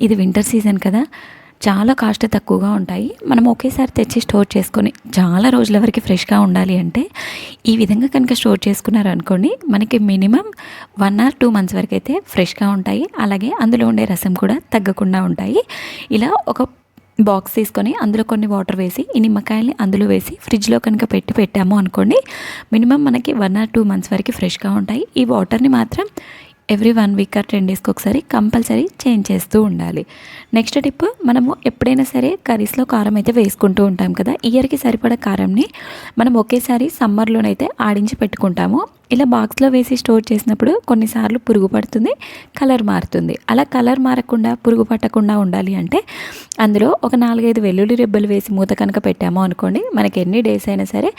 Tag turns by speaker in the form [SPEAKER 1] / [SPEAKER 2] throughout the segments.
[SPEAKER 1] ఇది winter season కదా. చాలా కాస్ట్ తక్కువగా ఉంటాయి. మనం ఒకేసారి తెచ్చి స్టోర్ చేసుకొని చాలా రోజుల వరకు ఫ్రెష్గా ఉండాలి అంటే ఈ విధంగా కనుక స్టోర్ చేసుకున్నారు అనుకోండి మనకి minimum one or two months వరకు అయితే ఫ్రెష్గా ఉంటాయి. అలాగే అందులో ఉండే రసం కూడా తగ్గకుండా ఉంటాయి. ఇలా ఒక బాక్స్ తీసుకొని అందులో కొన్ని వాటర్ వేసి ఈ నిమ్మకాయల్ని అందులో వేసి ఫ్రిడ్జ్లో కనుక పెట్టి పెట్టాము అనుకోండి మినిమం మనకి వన్ ఆర్ టూ మంత్స్ వరకు ఫ్రెష్గా ఉంటాయి. ఈ వాటర్ని మాత్రం every one week or ten డేస్కి ఒకసారి కంపల్సరీ చేంజ్ చేస్తూ ఉండాలి. నెక్స్ట్ టిప్ మనము ఎప్పుడైనా సరే కర్రీస్లో కారం అయితే వేసుకుంటూ ఉంటాం కదా ఇయర్కి సరిపడా కారంని మనం ఒకేసారి సమ్మర్లోనైతే ఆడించి పెట్టుకుంటాము. ఇలా బాక్స్లో వేసి స్టోర్ చేసినప్పుడు కొన్నిసార్లు పురుగు పడుతుంది కలర్ మారుతుంది. అలా కలర్ మారకుండా పురుగు పట్టకుండా ఉండాలి అంటే అందులో ఒక నాలుగైదు వెల్లుల్లి రెబ్బలు వేసి మూత కనుక పెట్టాము అనుకోండి మనకి ఎన్ని డేస్ అయినా సరే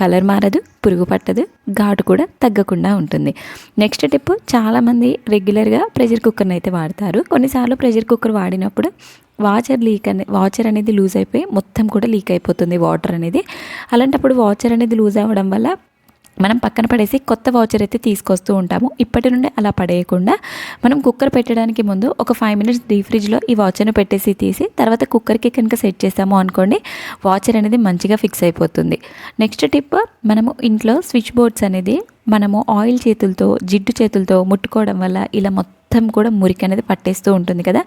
[SPEAKER 1] కలర్ మారదు పురుగు పట్టదు ఘాటు కూడా తగ్గకుండా ఉంటుంది. నెక్స్ట్ టిప్ చాలామంది రెగ్యులర్గా ప్రెషర్ కుక్కర్ని అయితే వాడతారు. కొన్నిసార్లు ప్రెషర్ కుక్కర్ వాడినప్పుడు వాచర్ లీక్ అనే వాచర్ అనేది లూజ్ అయిపోయి మొత్తం కూడా లీక్ అయిపోతుంది వాటర్ అనేది. అలాంటప్పుడు వాచర్ అనేది లూజ్ అవ్వడం వల్ల మనం పక్కన పడేసి కొత్త వాచర్ అయితే తీసుకొస్తూ ఉంటాము. ఇప్పటి నుండి అలా పడేయకుండా మనం కుక్కర్ పెట్టడానికి ముందు ఒక ఫైవ్ మినిట్స్ డీ ఫ్రిడ్జ్లో ఈ వాచర్ను పెట్టేసి తీసి తర్వాత కుక్కర్కి కనుక సెట్ చేసాము అనుకోండి వాచర్ అనేది మంచిగా ఫిక్స్ అయిపోతుంది. నెక్స్ట్ టిప్ మనము ఇంట్లో స్విచ్ బోర్డ్స్ అనేది మనము ఆయిల్ చేతులతో జిడ్డు చేతులతో ముట్టుకోవడం వల్ల ఇలా మొత్తం కూడా మురికి అనేది పట్టేస్తూ ఉంటుంది కదా.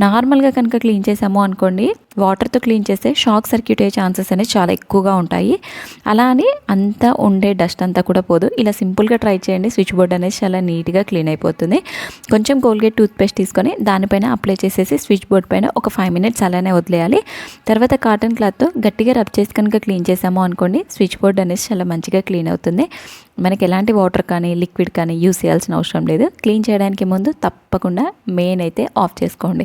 [SPEAKER 1] నార్మల్గా కనుక క్లీన్ చేసాము అనుకోండి వాటర్తో క్లీన్ చేస్తే షాక్ సర్క్యూట్ అయ్యే ఛాన్సెస్ అనేవి చాలా ఎక్కువగా ఉంటాయి. అలా అని అంతా ఉండే డస్ట్ అంతా కూడా పోదు. ఇలా సింపుల్గా ట్రై చేయండి. స్విచ్ బోర్డ్ అనేది చాలా నీట్గా క్లీన్ అయిపోతుంది. కొంచెం కోల్గేట్ టూత్పేస్ట్ తీసుకొని దానిపైన అప్లై చేసేసి స్విచ్ బోర్డ్ పైన ఒక ఫైవ్ మినిట్స్ అలానే వదిలేయాలి. తర్వాత కాటన్ క్లాత్తో గట్టిగా రబ్ చేసి కనుక క్లీన్ చేసాము అనుకోండి స్విచ్ బోర్డ్ అనేది చాలా మంచిగా క్లీన్ అవుతుంది. మనకి ఎలాంటి వాటర్ కానీ లిక్విడ్ కానీ యూస్ చేయాల్సిన అవసరం లేదు. క్లీన్ చేయడానికి ముందు తప్పకుండా మెయిన్ అయితే ఆఫ్ చేసుకోండి.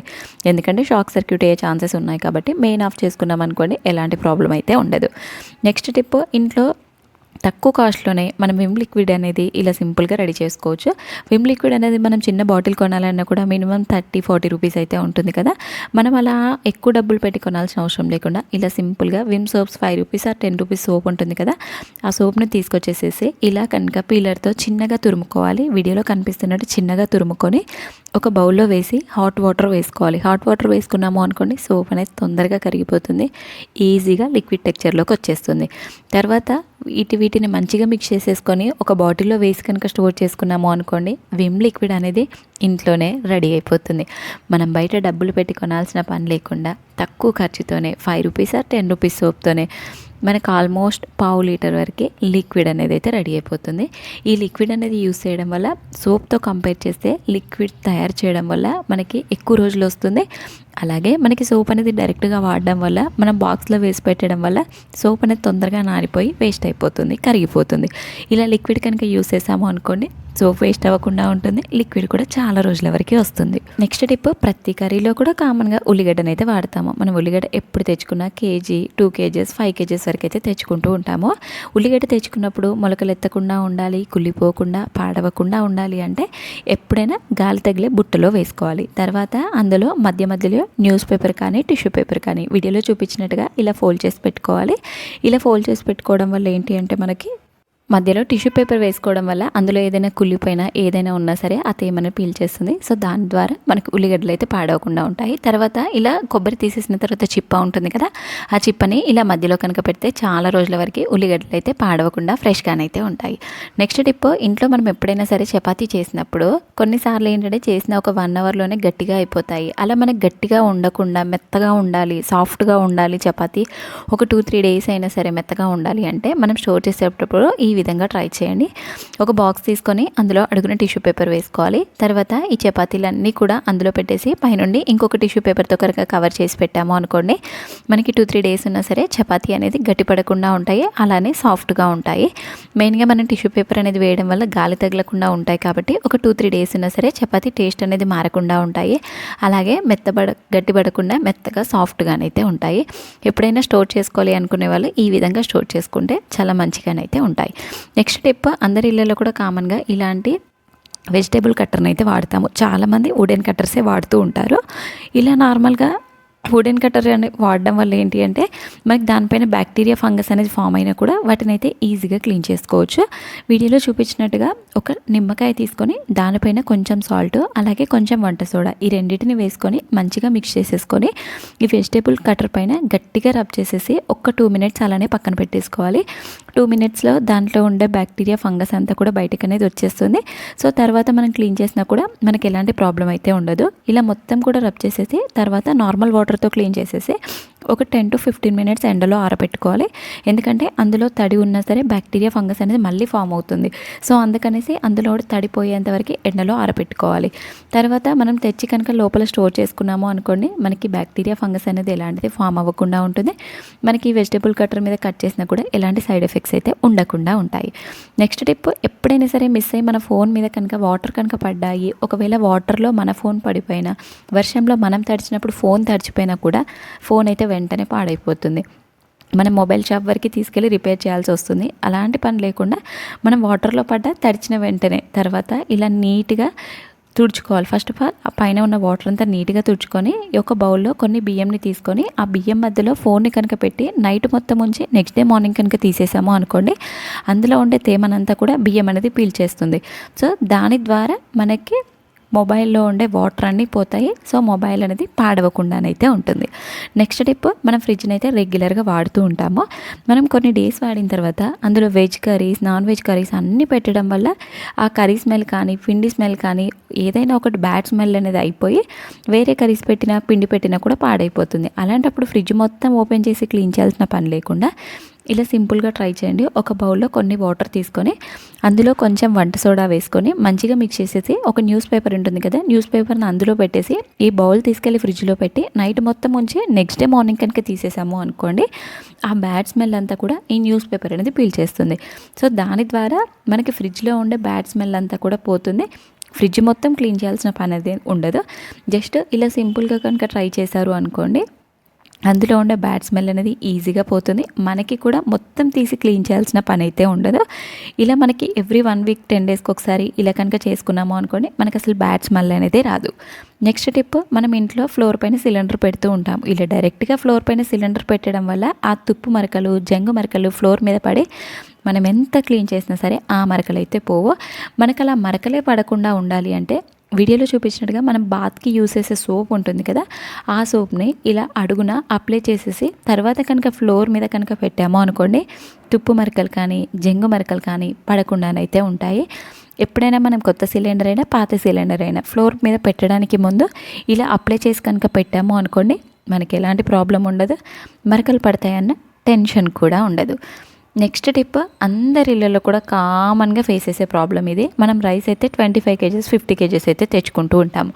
[SPEAKER 1] ఎందుకంటే షాక్ సర్క్యూట్ అయ్యే ఛాన్సెస్ ఉన్నాయి కాబట్టి. కాబట్టి మెయిన్ ఆఫ్ చేసుకున్నాం అనుకోండి ఎలాంటి ప్రాబ్లం అయితే ఉండదు. నెక్స్ట్ టిప్ ఇంట్లో తక్కువ కాస్ట్లోనే మనం విమ్ లిక్విడ్ అనేది ఇలా సింపుల్గా రెడీ చేసుకోవచ్చు. విమ్ లిక్విడ్ అనేది మనం చిన్న బాటిల్ కొనాలన్నా కూడా మినిమం థర్టీ ఫార్టీ రూపీస్ అయితే ఉంటుంది కదా. మనం అలా ఎక్కువ డబ్బులు పెట్టి కొనాల్సిన అవసరం లేకుండా ఇలా సింపుల్గా Vim soaps five rupees or ten rupees soap ఉంటుంది కదా. ఆ సోప్ని తీసుకొచ్చేసేసి ఇలా కనుక పీలర్తో చిన్నగా తురుముకోవాలి. వీడియోలో కనిపిస్తున్నట్టు చిన్నగా తురుముకొని ఒక బౌల్లో వేసి హాట్ వాటర్ వేసుకోవాలి. హాట్ వాటర్ వేసుకున్నాము అనుకోండి సోప్ అనేది తొందరగా కరిగిపోతుంది. ఈజీగా లిక్విడ్ టెక్చర్లోకి వచ్చేస్తుంది. తర్వాత వీటి వీటిని మంచిగా మిక్స్ చేసేసుకొని ఒక బాటిల్లో వేసి కనుక స్టోర్ చేసుకున్నాము అనుకోండి విమ్ లిక్విడ్ అనేది ఇంట్లోనే రెడీ అయిపోతుంది. మనం బయట డబ్బులు పెట్టి కొనాల్సిన పని లేకుండా తక్కువ ఖర్చుతోనే five rupees or ten rupees సోప్తోనే మనకు ఆల్మోస్ట్ పావు లీటర్ వరకు లిక్విడ్ అనేది అయితే రెడీ అయిపోతుంది. ఈ లిక్విడ్ అనేది యూస్ చేయడం వల్ల సోప్తో కంపేర్ చేస్తే లిక్విడ్ తయారు చేయడం వల్ల మనకి ఎక్కువ రోజులు వస్తుంది. అలాగే మనకి సోప్ అనేది డైరెక్ట్గా వాడడం వల్ల మనం బాక్స్లో వేసి పెట్టడం వల్ల సోప్ అనేది తొందరగా నానిపోయి వేస్ట్ అయిపోతుంది కరిగిపోతుంది. ఇలా లిక్విడ్ కనుక యూస్ చేసాము అనుకోండి సోప్ వేస్ట్ అవ్వకుండా ఉంటుంది లిక్విడ్ కూడా చాలా రోజుల వరకు వస్తుంది. నెక్స్ట్ టిప్ ప్రతి కర్రీలో కూడా కామన్గా ఉల్లిగడ్డను అయితే వాడతాము. మనం ఉల్లిగడ్డ ఎప్పుడు తెచ్చుకున్నా K G two K Gs five K Gs వరకు అయితే తెచ్చుకుంటూ ఉంటాము. ఉల్లిగడ్డ తెచ్చుకున్నప్పుడు మొలకలు ఎత్తకుండా ఉండాలి కుళ్ళిపోకుండా పాడవకుండా ఉండాలి అంటే ఎప్పుడైనా గాలి తగిలే బుట్టలో వేసుకోవాలి. తర్వాత అందులో మధ్య మధ్యలో న్యూస్ పేపర్ కానీ టిష్యూ పేపర్ కానీ వీడియోలో చూపించినట్టుగా ఇలా ఫోల్డ్ చేసి పెట్టుకోవాలి. ఇలా ఫోల్డ్ చేసి పెట్టుకోవడం వల్ల ఏంటి అంటే మనకి మధ్యలో టిష్యూ పేపర్ వేసుకోవడం వల్ల అందులో ఏదైనా కుళ్ళిపోయినా ఏదైనా ఉన్నా సరే ఆ తేమను పీల్చేస్తుంది. సో దాని ద్వారా మనకు ఉల్లిగడ్డలు అయితే పాడవకుండా ఉంటాయి. తర్వాత ఇలా కొబ్బరి తీసేసిన తర్వాత చిప్ప ఉంటుంది కదా ఆ చిప్పని ఇలా మధ్యలో కనుక పెడితే చాలా రోజుల వరకు ఉల్లిగడ్డలు అయితే పాడవకుండా ఫ్రెష్గానైతే ఉంటాయి. నెక్స్ట్ టిప్ ఇంట్లో మనం ఎప్పుడైనా సరే చపాతీ చేసినప్పుడు కొన్నిసార్లు ఏంటంటే చేసిన ఒక వన్ అవర్లోనే గట్టిగా అయిపోతాయి. అలా మనకి గట్టిగా ఉండకుండా మెత్తగా ఉండాలి సాఫ్ట్గా ఉండాలి చపాతీ. ఒక టూ త్రీ డేస్ అయినా సరే మెత్తగా ఉండాలి అంటే మనం స్టోర్ చేసేటప్పుడు ఈ విధంగా ట్రై చేయండి. ఒక బాక్స్ తీసుకొని అందులో అడుగున టిష్యూ పేపర్ వేసుకోవాలి. తర్వాత ఈ చపాతీలన్నీ కూడా అందులో పెట్టేసి పైనుండి ఇంకొక టిష్యూ పేపర్తో కనుక కవర్ చేసి పెట్టాము అనుకోండి మనకి టూ త్రీ డేస్ ఉన్నా సరే చపాతీ అనేది గట్టిపడకుండా ఉంటాయి. అలానే సాఫ్ట్గా ఉంటాయి. మెయిన్గా మనం టిష్యూ పేపర్ అనేది వేయడం వల్ల గాలి తగలకుండా ఉంటాయి కాబట్టి ఒక టూ త్రీ డేస్ ఉన్నా సరే చపాతీ టేస్ట్ అనేది మారకుండా ఉంటాయి. అలాగే మెత్తబడ గట్టిపడకుండా మెత్తగా సాఫ్ట్గానైతే ఉంటాయి. ఎప్పుడైనా స్టోర్ చేసుకోవాలి అనుకునే వాళ్ళు ఈ విధంగా స్టోర్ చేసుకుంటే చాలా మంచిగానైతే ఉంటాయి. నెక్స్ట్ టిప్ అందరి ఇళ్ళలో కూడా కామన్గా ఇలాంటి వెజిటేబుల్ కట్టర్ని అయితే వాడతాము. చాలామంది వుడెన్ కట్టర్సే వాడుతూ ఉంటారు. ఇలా నార్మల్గా వుడెన్ కట్టర్ అనే వాడడం వల్ల ఏంటి అంటే మనకి దానిపైన బ్యాక్టీరియా ఫంగస్ అనేది ఫామ్ అయినా కూడా వాటిని అయితే ఈజీగా క్లీన్ చేసుకోవచ్చు. వీడియోలో చూపించినట్టుగా ఒక నిమ్మకాయ తీసుకొని దానిపైన కొంచెం సాల్ట్ అలాగే కొంచెం వంట సోడా ఈ రెండింటిని వేసుకొని మంచిగా మిక్స్ చేసేసుకొని ఈ వెజిటేబుల్ కట్టర్ పైన గట్టిగా రబ్ చేసేసి ఒక టూ మినిట్స్ అలానే పక్కన పెట్టేసుకోవాలి. టూ మినిట్స్లో దాంట్లో ఉండే బ్యాక్టీరియా ఫంగస్ అంతా కూడా బయటకు అనేది వచ్చేస్తుంది. సో తర్వాత మనం క్లీన్ చేసినా కూడా మనకి ఎలాంటి ప్రాబ్లం అయితే ఉండదు. ఇలా మొత్తం కూడా రబ్ చేసేసి తర్వాత నార్మల్ వాటర్ వాటర్తో క్లీన్ చేసేసి ఒక టెన్ టు ఫిఫ్టీన్ మినిట్స్ ఎండలో ఆరబెట్టుకోవాలి. ఎందుకంటే అందులో తడి ఉన్నా సరే బ్యాక్టీరియా ఫంగస్ అనేది మళ్ళీ ఫామ్ అవుతుంది. సో అందుకనేసి అందులో తడిపోయేంత వరకు ఎండలో ఆరబెట్టుకోవాలి. తర్వాత మనం తెచ్చి కనుక లోపల స్టోర్ చేసుకున్నాము అనుకోండి మనకి బ్యాక్టీరియా ఫంగస్ అనేది ఎలాంటిది ఫామ్ అవ్వకుండా ఉంటుంది. మనకి వెజిటేబుల్ కట్టర్ మీద కట్ చేసినా కూడా ఎలాంటి సైడ్ ఎఫెక్ట్స్ అయితే ఉండకుండా ఉంటాయి. నెక్స్ట్ టిప్ ఎప్పుడైనా సరే మిస్ అయ్యి మన ఫోన్ మీద కనుక వాటర్ కనుక పడ్డాయి ఒకవేళ వాటర్లో మన ఫోన్ పడిపోయినా వర్షంలో మనం తడిచినప్పుడు ఫోన్ తడిచిపోయినా కూడా ఫోన్ అయితే వెంటనే పాడైపోతుంది. మన మొబైల్ షాప్ వరకు తీసుకెళ్ళి రిపేర్ చేయాల్సి వస్తుంది. అలాంటి పని లేకుండా మనం వాటర్లో పడ్డ తడిచిన వెంటనే తర్వాత ఇలా నీట్గా తుడుచుకోవాలి. ఫస్ట్ ఆఫ్ ఆల్ ఆ పైన ఉన్న వాటర్ అంతా నీట్గా తుడుచుకొని ఒక బౌల్లో కొన్ని బియ్యంని తీసుకొని ఆ బియ్యం మధ్యలో ఫోన్ని కనుక పెట్టి నైట్ మొత్తం ఉంచి నెక్స్ట్ డే మార్నింగ్ కనుక తీసేసాము అనుకోండి అందులో ఉండే తేమనంతా కూడా బియ్యం అనేది పీల్చేస్తుంది. సో దాని ద్వారా మనకి మొబైల్లో ఉండే వాటర్ అన్నీ పోతాయి. సో మొబైల్ అనేది పాడవకుండానైతే ఉంటుంది. నెక్స్ట్ టిప్ మనం ఫ్రిడ్జ్ని అయితే రెగ్యులర్గా వాడుతూ ఉంటాము. మనం కొన్ని డేస్ వాడిన తర్వాత అందులో veg curries non veg curries అన్నీ పెట్టడం వల్ల ఆ కర్రీ స్మెల్ కానీ పిండి స్మెల్ కానీ ఏదైనా ఒకటి బ్యాడ్ స్మెల్ అనేది అయిపోయి వేరే కర్రీస్ పెట్టినా పిండి పెట్టినా కూడా పాడైపోతుంది. అలాంటప్పుడు ఫ్రిడ్జ్ మొత్తం ఓపెన్ చేసి క్లీన్ చేయాల్సిన పని లేకుండా ఇలా సింపుల్గా ట్రై చేయండి. ఒక బౌల్లో కొన్ని వాటర్ తీసుకొని అందులో కొంచెం వంట సోడా వేసుకొని మంచిగా మిక్స్ చేసేసి ఒక న్యూస్ పేపర్ ఉంటుంది కదా న్యూస్ పేపర్ని అందులో పెట్టేసి ఈ బౌల్ తీసుకెళ్ళి ఫ్రిడ్జ్లో పెట్టి నైట్ మొత్తం ఉంచి నెక్స్ట్ డే మార్నింగ్ కనుక తీసేసాము అనుకోండి ఆ బ్యాడ్ స్మెల్ అంతా కూడా ఈ న్యూస్ పేపర్ అనేది పీల్చేస్తుంది సో దాని ద్వారా మనకి ఫ్రిడ్జ్లో ఉండే బ్యాడ్ స్మెల్ అంతా కూడా పోతుంది. ఫ్రిడ్జ్ మొత్తం క్లీన్ చేయాల్సిన పని అనేది ఉండదు. జస్ట్ ఇలా సింపుల్గా కనుక ట్రై చేశారు అనుకోండి అందులో ఉండే బ్యాడ్ స్మెల్ అనేది ఈజీగా పోతుంది. మనకి కూడా మొత్తం తీసి క్లీన్ చేయాల్సిన పని అయితే ఉండదు. ఇలా మనకి ఎవ్రీ వన్ వీక్ టెన్ డేస్కి ఒకసారి ఇలా కనుక చేసుకున్నాము అనుకోండి మనకి అసలు బ్యాడ్ స్మెల్ అనేది రాదు. నెక్స్ట్ టిప్ మనం ఇంట్లో ఫ్లోర్ పైన సిలిండర్ పెడుతూ ఉంటాం ఇలా డైరెక్ట్గా ఫ్లోర్ పైన సిలిండర్ పెట్టడం వల్ల ఆ తుప్పు మరకలు జంగు మరకలు ఫ్లోర్ మీద పడి మనం ఎంత క్లీన్ చేసినా సరే ఆ మరకలు అయితే పోవు. మనకు అలా మరకలే పడకుండా ఉండాలి అంటే వీడియోలో చూపించినట్టుగా మనం బాత్కి యూస్ చేసే సోప్ ఉంటుంది కదా ఆ సోప్ని ఇలా అడుగున అప్లై చేసేసి తర్వాత కనుక ఫ్లోర్ మీద కనుక పెట్టామో అనుకోండి తుప్పు మరకలు కానీ జంగు మరకలు కానీ పడకుండానైతే ఉంటాయి. ఎప్పుడైనా మనం కొత్త సిలిండర్ అయినా పాత సిలిండర్ అయినా ఫ్లోర్ మీద పెట్టడానికి ముందు ఇలా అప్లై చేసి కనుక పెట్టాము అనుకోండి మనకి ఎలాంటి ప్రాబ్లం ఉండదు. మరకలు పడతాయన్న టెన్షన్ కూడా ఉండదు. నెక్స్ట్ టిప్ అందరి ఇళ్ళలో కూడా కామన్గా ఫేస్ చేసే ప్రాబ్లం ఇది. మనం రైస్ అయితే twenty five K Gs fifty K Gs అయితే తెచ్చుకుంటూ ఉంటాము.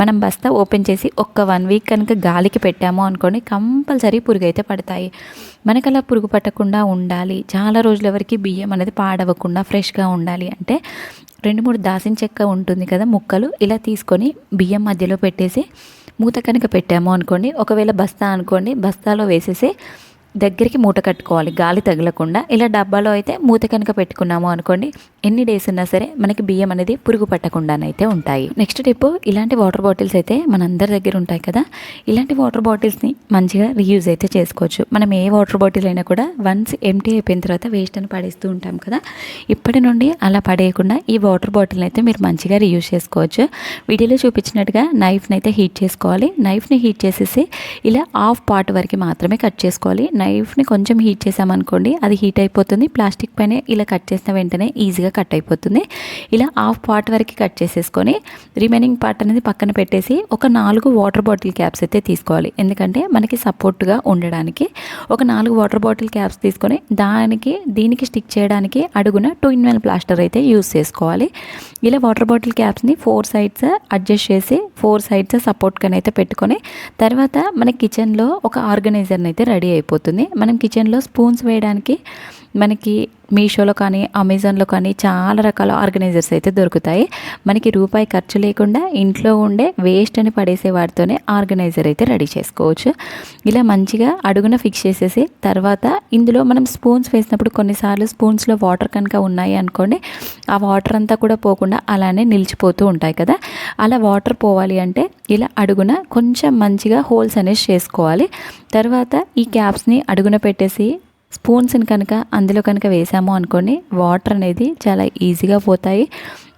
[SPEAKER 1] మనం బస్తా ఓపెన్ చేసి ఒక్క వన్ వీక్ కనుక గాలికి పెట్టాము అనుకోండి కంపల్సరీ పురుగు అయితే పడతాయి. మనకు అలా పురుగు పట్టకుండా ఉండాలి. చాలా రోజుల వరకు బియ్యం అనేది పాడవకుండా ఫ్రెష్గా ఉండాలి. అంటే రెండు మూడు దాసిన చెక్క ఉంటుంది కదా ముక్కలు ఇలా తీసుకొని బియ్యం మధ్యలో పెట్టేసి మూత కనుక పెట్టాము అనుకోండి ఒకవేళ బస్తా అనుకోండి బస్తాలో వేసేసి దగ్గరికి మూట కట్టుకోవాలి. గాలి తగలకుండా. ఇలా డబ్బాలో అయితే మూత కనుక పెట్టుకున్నాము అనుకోండి ఎన్ని డేస్ ఉన్నా సరే మనకి బియ్యం అనేది పురుగు పట్టకుండానైతే ఉంటాయి. నెక్స్ట్ టిప్ ఇలాంటి వాటర్ బాటిల్స్ అయితే మనందరి దగ్గర ఉంటాయి కదా. ఇలాంటి వాటర్ బాటిల్స్ని మంచిగా రీయూజ్ అయితే చేసుకోవచ్చు. మనం ఏ వాటర్ బాటిల్ అయినా కూడా వన్స్ ఎంటీ అయిపోయిన తర్వాత వేస్ట్ అని పడేస్తూ ఉంటాం కదా. ఇప్పటి నుండి అలా పడేయకుండా ఈ వాటర్ బాటిల్ని అయితే మీరు మంచిగా రీయూజ్ చేసుకోవచ్చు. వీడియోలో చూపించినట్టుగా నైఫ్ని అయితే హీట్ చేసుకోవాలి. నైఫ్ని హీట్ చేసేసి ఇలా హాఫ్ పార్ట్ వరకు మాత్రమే కట్ చేసుకోవాలి. నైఫ్ని కొంచెం హీట్ చేసామనుకోండి అది హీట్ అయిపోతుంది. ప్లాస్టిక్ పైన ఇలా కట్ చేసిన వెంటనే ఈజీగా ఈజీగా కట్ అయిపోతుంది. ఇలా హాఫ్ పార్ట్ వరకు కట్ చేసేసుకొని రిమైనింగ్ పార్ట్ అనేది పక్కన పెట్టేసి ఒక నాలుగు వాటర్ బాటిల్ క్యాప్స్ అయితే తీసుకోవాలి. ఎందుకంటే మనకి సపోర్ట్గా ఉండడానికి ఒక నాలుగు వాటర్ బాటిల్ క్యాప్స్ తీసుకొని దానికి దీనికి స్టిక్ చేయడానికి అడుగున టూ ఇన్ వన్ ప్లాస్టర్ అయితే యూస్ చేసుకోవాలి. ఇలా వాటర్ బాటిల్ క్యాప్స్ని ఫోర్ సైడ్స్ అడ్జస్ట్ చేసి ఫోర్ సైడ్స్ సపోర్ట్గా అయితే పెట్టుకొని తర్వాత మన కిచెన్లో ఒక ఆర్గనైజర్ని అయితే రెడీ అయిపోతుంది. మనం కిచెన్లో స్పూన్స్ వేయడానికి మనకి మీషోలో కానీ అమెజాన్లో కానీ చాలా రకాల ఆర్గనైజర్స్ అయితే దొరుకుతాయి. మనకి రూపాయి ఖర్చు లేకుండా ఇంట్లో ఉండే వేస్ట్ అని పడేసే వాటితోనే ఆర్గనైజర్ అయితే రెడీ చేసుకోవచ్చు. ఇలా మంచిగా అడుగున ఫిక్స్ చేసేసి తర్వాత ఇందులో మనం స్పూన్స్ వేసినప్పుడు కొన్నిసార్లు స్పూన్స్లో వాటర్ కనుక ఉన్నాయి అనుకోండి ఆ వాటర్ అంతా కూడా పోకుండా అలానే నిలిచిపోతూ ఉంటాయి కదా. అలా వాటర్ పోవాలి అంటే ఇలా అడుగున కొంచెం మంచిగా హోల్స్ అనేసి చేసుకోవాలి. తర్వాత ఈ క్యాప్స్ని అడుగున పెట్టేసి స్పూన్స్ని కనుక అందులో కనుక వేసాము అనుకోండి వాటర్ అనేది చాలా ఈజీగా పోతాయి.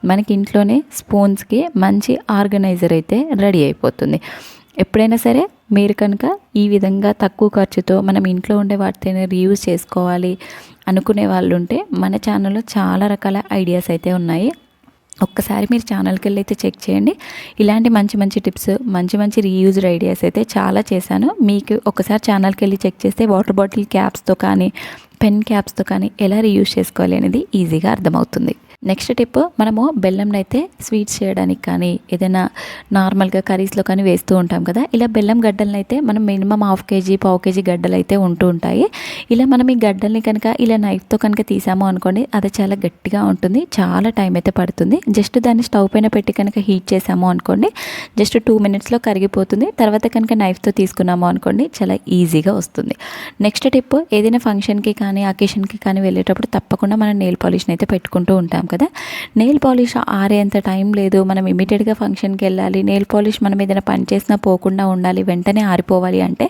[SPEAKER 1] మనకి ఇంట్లోనే స్పూన్స్కి మంచి ఆర్గనైజర్ అయితే రెడీ అయిపోతుంది. ఎప్పుడైనా సరే మీరు కనుక ఈ విధంగా తక్కువ ఖర్చుతో మనం ఇంట్లో ఉండే వాటితోనే రీయూజ్ చేసుకోవాలి అనుకునే వాళ్ళు ఉంటే మన ఛానల్లో చాలా రకాల ఐడియాస్ అయితే ఉన్నాయి. ఒక్కసారి మీరు ఛానల్కి వెళ్ళి అయితే చెక్ చేయండి. ఇలాంటి మంచి మంచి టిప్స్ మంచి మంచి రీయూజ్డ్ ఐడియాస్ అయితే చాలా చేశాను. మీకు ఒకసారి ఛానల్కి వెళ్ళి చెక్ చేస్తే వాటర్ బాటిల్ క్యాప్స్తో కానీ పెన్ క్యాప్స్తో కానీ ఎలా రీయూజ్ చేసుకోవాలి అనేది ఈజీగా అర్థమవుతుంది. నెక్స్ట్ టిప్ మనము బెల్లంని అయితే స్వీట్స్ చేయడానికి కానీ ఏదైనా నార్మల్గా కర్రీస్లో కానీ వేస్తూ ఉంటాం కదా ఇలా బెల్లం గడ్డలను అయితే మనం మినిమం హాఫ్ కేజీ పావు కేజీ గడ్డలు అయితే ఉంటూ ఉంటాయి. ఇలా మనం ఈ గడ్డల్ని కనుక ఇలా నైఫ్తో కనుక తీసాము అనుకోండి అది చాలా గట్టిగా ఉంటుంది చాలా టైం అయితే పడుతుంది. జస్ట్ దాన్ని స్టవ్ పైన పెట్టి కనుక హీట్ చేసాము అనుకోండి జస్ట్ టూ మినిట్స్లో కరిగిపోతుంది. తర్వాత కనుక నైఫ్తో తీసుకున్నాము అనుకోండి చాలా ఈజీగా వస్తుంది. నెక్స్ట్ టిప్ ఏదైనా ఫంక్షన్కి కానీ అకేషన్కి కానీ వెళ్ళేటప్పుడు తప్పకుండా మనం నెయిల్ పాలిష్ని అయితే పెట్టుకుంటూ ఉంటాం. కదా? నెయిల్ పాలిష్ ఆరేంత టైం లేదు. మనం ఇమీడియట్గా ఫంక్షన్కి వెళ్ళాలి. నెయిల్ పాలిష్ మనం ఏదైనా పని చేసినా పోకుండా ఉండాలి. వెంటనే ఆరిపోవాలి అంటే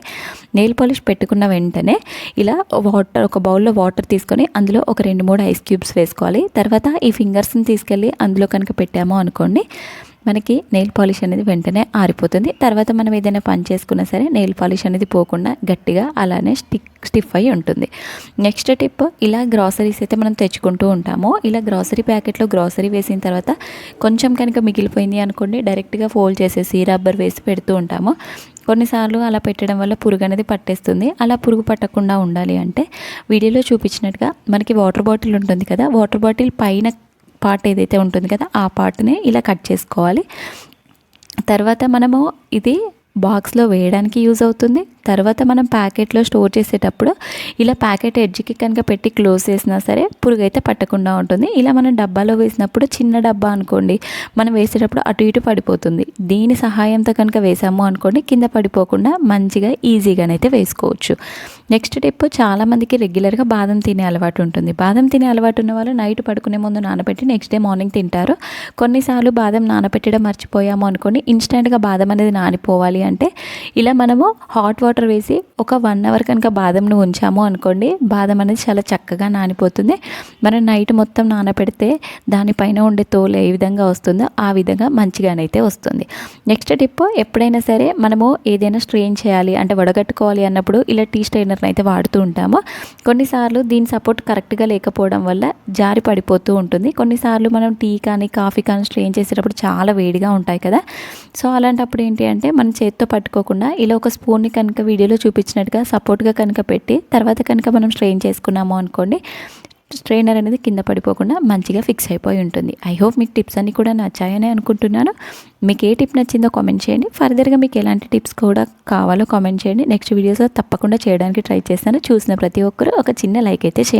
[SPEAKER 1] నెయిల్ పాలిష్ పెట్టుకున్న వెంటనే ఇలా వాటర్ ఒక బౌల్లో వాటర్ తీసుకొని అందులో ఒక రెండు మూడు ఐస్ క్యూబ్స్ వేసుకోవాలి. తర్వాత ఈ ఫింగర్స్ని తీసుకెళ్ళి అందులో కనుక పెట్టాము అనుకోండి మనకి నెయిల్ పాలిష్ అనేది వెంటనే ఆరిపోతుంది. తర్వాత మనం ఏదైనా పని చేసుకున్నా సరే నెయిల్ పాలిష్ అనేది పోకుండా గట్టిగా అలానే స్టిక్ స్టిఫ్ అయి ఉంటుంది. నెక్స్ట్ టిప్ ఇలా గ్రాసరీస్ అయితే మనం తెచ్చుకుంటూ ఉంటాము. ఇలా గ్రాసరీ ప్యాకెట్లో గ్రాసరీ వేసిన తర్వాత కొంచెం కనుక మిగిలిపోయింది అనుకోండి డైరెక్ట్గా ఫోల్డ్ చేసేసి రబ్బర్ వేసి పెడుతూ ఉంటాము. కొన్నిసార్లు అలా పెట్టడం వల్ల పురుగు అనేది పట్టేస్తుంది. అలా పురుగు పట్టకుండా ఉండాలి అంటే వీడియోలో చూపించినట్టుగా మనకి వాటర్ బాటిల్ ఉంటుంది కదా వాటర్ బాటిల్ పైన పార్ట్ ఏదైతే ఉంటుంది కదా ఆ పార్ట్ని ఇలా కట్ చేసుకోవాలి. తర్వాత మనము ఇది బాక్స్లో వేయడానికి యూజ్ అవుతుంది. తర్వాత మనం ప్యాకెట్లో స్టోర్ చేసేటప్పుడు ఇలా ప్యాకెట్ ఎడ్జ్కి కనుక పెట్టి క్లోజ్ చేసినా సరే పురుగు అయితే పట్టకుండా ఉంటుంది. ఇలా మనం డబ్బాలో వేసినప్పుడు చిన్న డబ్బా అనుకోండి మనం వేసేటప్పుడు అటు ఇటు పడిపోతుంది. దీని సహాయంతో కనుక వేసాము అనుకోండి కింద పడిపోకుండా మంచిగా ఈజీగానైతే వేసుకోవచ్చు. నెక్స్ట్ టిప్ చాలామందికి రెగ్యులర్గా బాదం తినే అలవాటు ఉంటుంది. బాదం తినే అలవాటు ఉన్న వాళ్ళు నైట్ పడుకునే ముందు నానబెట్టి నెక్స్ట్ డే మార్నింగ్ తింటారు. కొన్నిసార్లు బాదం నానబెట్టడం మర్చిపోయాము అనుకోండి ఇన్స్టెంట్గా బాదం అనేది నానిపోవాలి అంటే ఇలా మనము హాట్ వాటర్ వేసి ఒక వన్ అవర్ కనుక బాదంను ఉంచాము అనుకోండి బాదం అనేది చాలా చక్కగా నానిపోతుంది. మనం నైట్ మొత్తం నానబెడితే దానిపైన ఉండే తోలు ఏ విధంగా వస్తుందో ఆ విధంగా మంచిగానైతే వస్తుంది. నెక్స్ట్ టిప్ ఎప్పుడైనా సరే మనము ఏదైనా స్ట్రెయిన్ చేయాలి అంటే వడగట్టుకోవాలి అన్నప్పుడు ఇలా టీ స్ట్రైనర్ని అయితే వాడుతూ ఉంటాము. కొన్నిసార్లు దీని సపోర్ట్ కరెక్ట్గా లేకపోవడం వల్ల జారి పడిపోతూ ఉంటుంది. కొన్నిసార్లు మనం టీ కానీ కాఫీ కానీ స్ట్రెయిన్ చేసేటప్పుడు చాలా వేడిగా ఉంటాయి కదా. సో అలాంటప్పుడు ఏంటి అంటే మనం చేతితో పట్టుకోకుండా ఇలా ఒక స్పూన్ని కనుక వీడియోలో చూపించినట్టుగా సపోర్ట్గా కనుక పెట్టి తర్వాత కనుక మనం స్ట్రెయిన్ చేసుకున్నాము అనుకోండి స్ట్రైనర్ అనేది కింద పడిపోకుండా మంచిగా ఫిక్స్ అయిపోయి ఉంటుంది. ఐ హోప్ మీకు టిప్స్ అన్నీ కూడా నచ్చాయని అనుకుంటున్నాను. మీకు ఏ టిప్ నచ్చిందో కామెంట్ చేయండి. ఫర్దర్గా మీకు ఎలాంటి టిప్స్ కూడా కావాలో కామెంట్ చేయండి. నెక్స్ట్ వీడియోస్లో తప్పకుండా చేయడానికి ట్రై చేస్తాను. చూసిన ప్రతి ఒక్కరూ ఒక చిన్న లైక్ అయితే చేయండి.